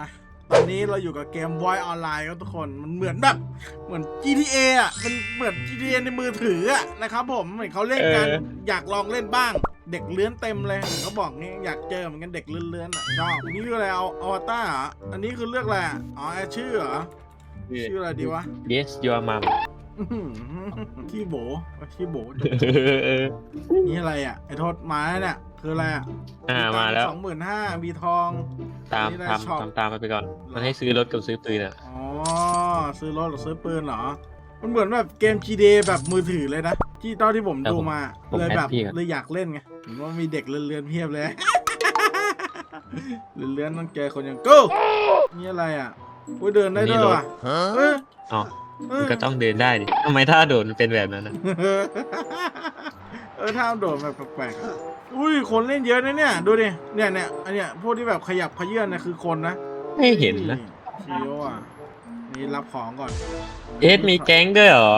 มาตอนนี้เราอยู่กับเกม Void Online ครับทุกคน มันเหมือนแบบ เหมือน GTA อะ มันเหมือน GTA ในมือถืออะนะครับผม เหมือนเขาเล่นกัน เอออยากลองเล่นบ้าง เด็กเลื้อนเต็มเลยเห็นเขาบอกนี่อยากเจอเหมือนกันเด็กเลื้อนๆอะชอบนี่คืออะไรเอาอวตารเหรออันนี้คือเลือกอะไรอะอ๋อแอร์ชื่อเหรอ ชื่ออะไรดีวะ yes your mom อื้อหือขี้โบขี้โบ นี่อะไรอะไอ้โทษมาแล้วเนี่ย คืออะไรอะอ่ามาแล้วสองหมื่นห้ามีทอง ตามนี่ได้ทช็อปำทำตามมันไปก่อน มันให้ซื้อรถกับซื้อปืนอะอ๋อซื้อรถหรือซื้อปืนเหรอ มันเหมือนแบบเกม GTA แบบมือถือเลยนะที่ตอนที่ผมครับดูผมมาผมเลยแบบแอดพี่ก่อนเลยอยากเล่นไงเห็นว่ามีเด็กเลื่อนๆเพียบเลยเลื่อนๆต้องเจอคนอย่างกูนี่อะไรอะกูเดินได้ด้วยว่ะเอออ๋อเอมันอก็ต้องเดินได้ดิทำไมถ้าโดดมันเป็นแบบนั้นนะ เออถ้าโดดแบบแปลกๆอุ้ยคนเล่นเยอะนะเนี่ย ดูดิ เนี่ยเนี่ยอันเนี้ยพวกที่แบบขยับขยื่นนะคือคนนะไม่เห็นนะชิโออะ นี่รับของก่อน เอสมีแก๊งด้วยเหรอ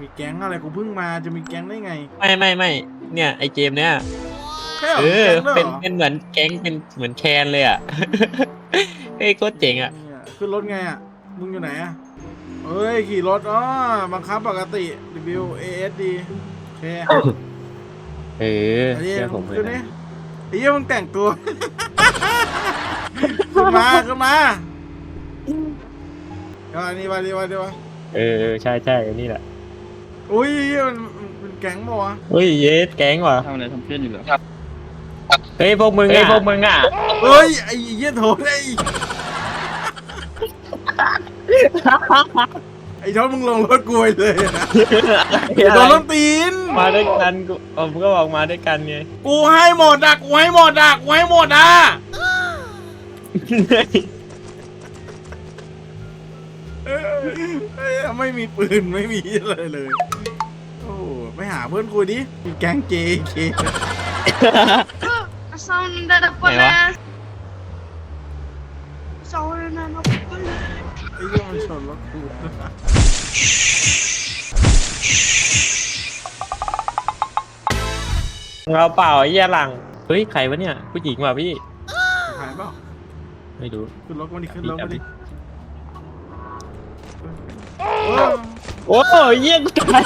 มีแก๊งอะไรกูเพิ่งมาจะมีแก๊งได้ไง ไม่ไม่ไม่เนี่ยไอเกมเนี้ยเออเป็นเป็นเหมือนแก๊งเป็นเหมือนแคนเลยอะเฮ้ยโคตรเจ๋งอะขึ้นรถไงอะ มึงอยู่ไหนอะเอ้ย ขี่รถอ๋อบังคับปกติ W A S D โอ เคเอออันนี้เชื่อผมเลขึ้ยนนี่นะไอ้เหี้ยมึงแต่งตัว ขึ้นมาขึ้นมาเอาอันนี้มาดีมาดีมาเออเออใช่ใช่อันนี้แหละอุ้ยเหี้ยมันมันเป็นแก๊งปะวะเฮ้ยเยสแก๊งว่ะทำอะไรทำเพื่อนอยู่เหรอเฮ้ยพวกมึงเฮ้ยอะพวกมึงอะเฮ้ยไอ้เหี้ยโถไอ้ไอ้โทษมึงลงรถกูไปเลยนะเดี๋ยวโดนรถตีน มาด้วยกันกูผมก็บอกมาด้วยกันไงกูให้หมดอะกูให้หมดอะกูให้หมดอะเอ้ยไม่มีปืนไม่มีอะไรเลย โอ้ไปหาเพื่อนคุยดิมีแก๊ง JK Sound ada pala. Sound na na pala. ไอ้เมันชนรถกูเราเปล่าไอ้เหี้ยหลัง เฮ้ยใครวะเนี่ย ผู้หญิงว่ะพี่ หายเปล่าไม่รู้ ขึ้นรถมาดิขึ้นรถมาดิพี่เออโอ้ยเยี่ยงไก่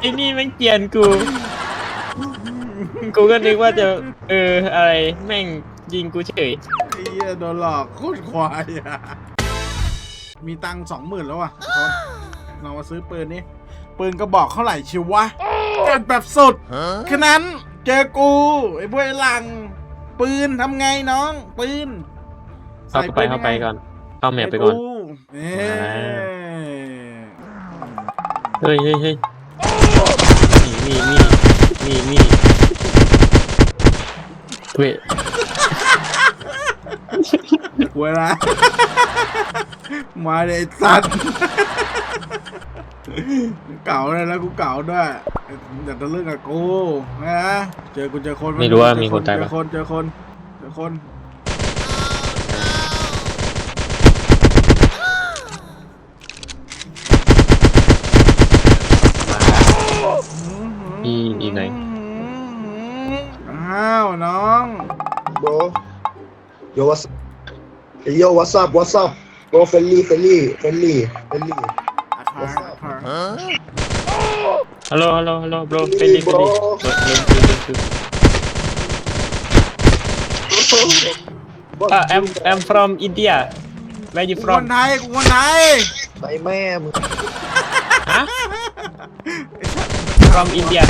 ไอ้นี่แม่งเกลียนกู กูก็นึกว่าจะ เออ อะไร แม่งยิงกูเฉย ไอ้เหี้ยโดนหลอกโคตรควายอะมีตังค์สองหมื่นแล้วอะทน เรามาซื้อปืนนี่ปืนกระบอกเท่าไหร่ชิววะจัดแบบสุดแค่นั้นเจอกูไอ้พวกไอ้หลัง ปืนทำไงน้องปืนเข้าไปปืนเข้าไปยังงก่อน เข้าแมปไปก่อนเอ๊เฮ้ยเฮ้ยเฮ้ยมีมีมีมีมีเว้ยกูนะมาเลยไอ้สัตว์ เก่าเลยแล้วกูเก่าด้วยอย่าทะลึ่งกับกูนะเจอกูเจอคนไม่รู้ว่าเจอมีคนตายเจปะอคนเจอคนเจอคนอีอีไหน อ้าวน้อง bro. Yo, what's hey, yo, what's up? What's up? Bro, friendly, friendly, friendly, friendly. อาคารอาคาร ฮัลโหลฮัลโหลฮัลโหล bro เป็น Hey, ดิเป็นดิ bro. เล่นเล่นคือเล่นคือ Bro, อ่า I'm I'm from India where you กูค from นไทยกูคนไทยไปแม่มึงฮะ from India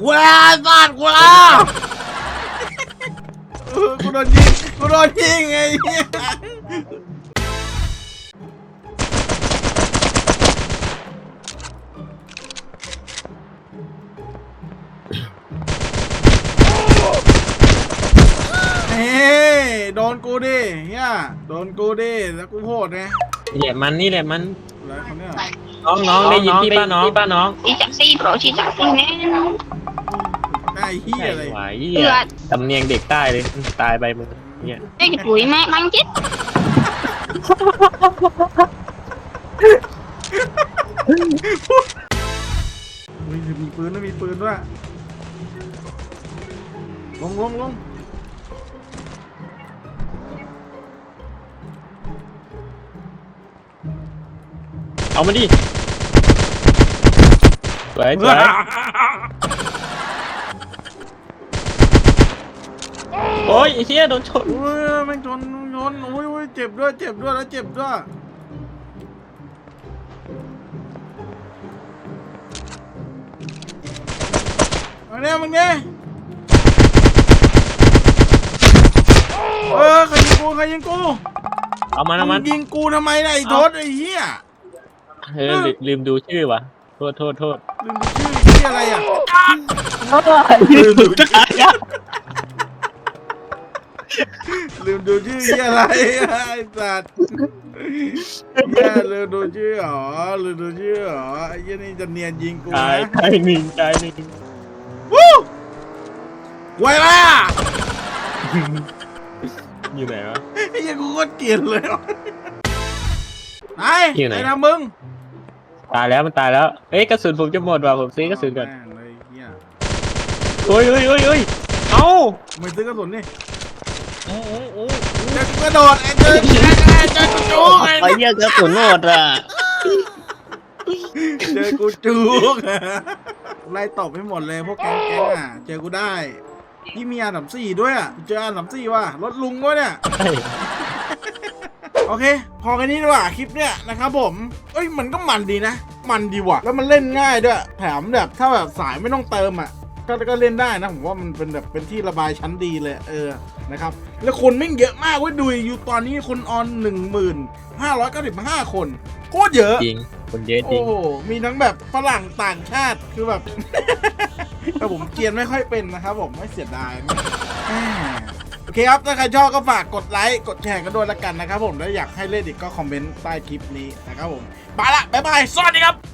กูลาสัตว์กูลาเออกูโดนยิงกูโดนยิงไงเหี้ย เฮ้ยโดนกูดิเฮียโดนกูดิแล้วกูโหดไงนี่แหละมันนี่แหละมัน อะไรคนเนี้ยน้องน้องได้ยินพี่ป้าน้องป้าน้อง Cicak sih bro, cicak sih men. ไอ้เฮียอะไรไหวเหี้ยสำเนียงเด็กใต้เลยตายไปมึงเนี่ย Eh, gue mak mangkit. มีมีปืนด้วยมีปืนด้วย ลงลงลงเอามาดิสวยสวยโอ้ยไอ้เฮียโดนชนโอ้ยแม่งชนชนโอ้ยโอ้ยเจ็บด้วย เจ็บด้วยแล้วเจ็บด้วย เอาเนี่ยมึงเนี่ยเออใครยิงกูใครยิงกูเอามันเอามันงยิงกูทำไมล่ะไอ้ทศไอ้เหี้ยเออลืมลืมดูชื่อวะโทษโทษโทษลืมดูชื่อไอ้เหี้ยอะไรอะลืมดูชื่อลืมดูชื่อเหี้ยอะไรไอ้สัตว์เหี้ยลืมดูชื่อเหรอลืมดูชื่อเหรอไอ้เหี้ยนี่จะเนียนยิงกูตายนะ ตายหนึ่งตายหนึ่งวู้ ไวล่ะอยู่ไหนวะ ไอ้เหี้ยกูโคตรเกลียดเลยว่ะไหนอยู่ไหนไอ้นะมึงตายแล้วมันตายแล้วเอ้ยกระสุนผมจะหมดว่ะผมซื้อกระสุนก่อนแม่งเลยเหี้ยโอ้ยโอ้ยโอ้ยโอ้ยเอ้าไม่ซื้อกระสุนนี่โอ้โอ้โอ้เจอกูกระโดดไอ้เจอเจอเจอกูจูกไอ้ไอ้เหี้ยกระสุนหมดอะเจอกูจูกไล่ตบให้หมดเลยพวกแก๊งแก๊งอะ เจอกูได้ ยี่มีอันดับสี่ด้วยอะเจออันดับสี่ว่ะรถลุงวะเนี่ยใช่โอเค พอกันนี้ดีกว่าคลิปเนี้ยนะครับผม เอ้ยมันก็มันดีนะ มันดีว่ะ แล้วมันเล่นง่ายด้วย แถมแบบถ้าแบบสายไม่ต้องเติมอะก็ก็เล่นได้นะ ผมว่ามันเป็นแบบเป็นที่ระบายชั้นดีเลยเออนะครับ แล้วคนไม่งเยอะมากเว้ยดูอยู่ตอนนี้คนออนหนึ่งหมื่นห้าร้อยเก้าสิบห้าคนโคตรเยอะจริงคนเยอะจริโอ้งโหมีทั้งแบบฝรั่งต่างชาติคือแบบ แต่ผมเกรียนไม่ค่อยเป็นนะครับผมไม่เสียดายนะแหมโอเคครับถ้าใครชอบก็ฝากกดไลค์กดแชร์กันด้วยละกันนะครับผมแล้วอยากให้เล่นอีกก็คอมเมนต์ใต้คลิปนี้นะครับผมไปละบ๊ายบายสวัสดีครับ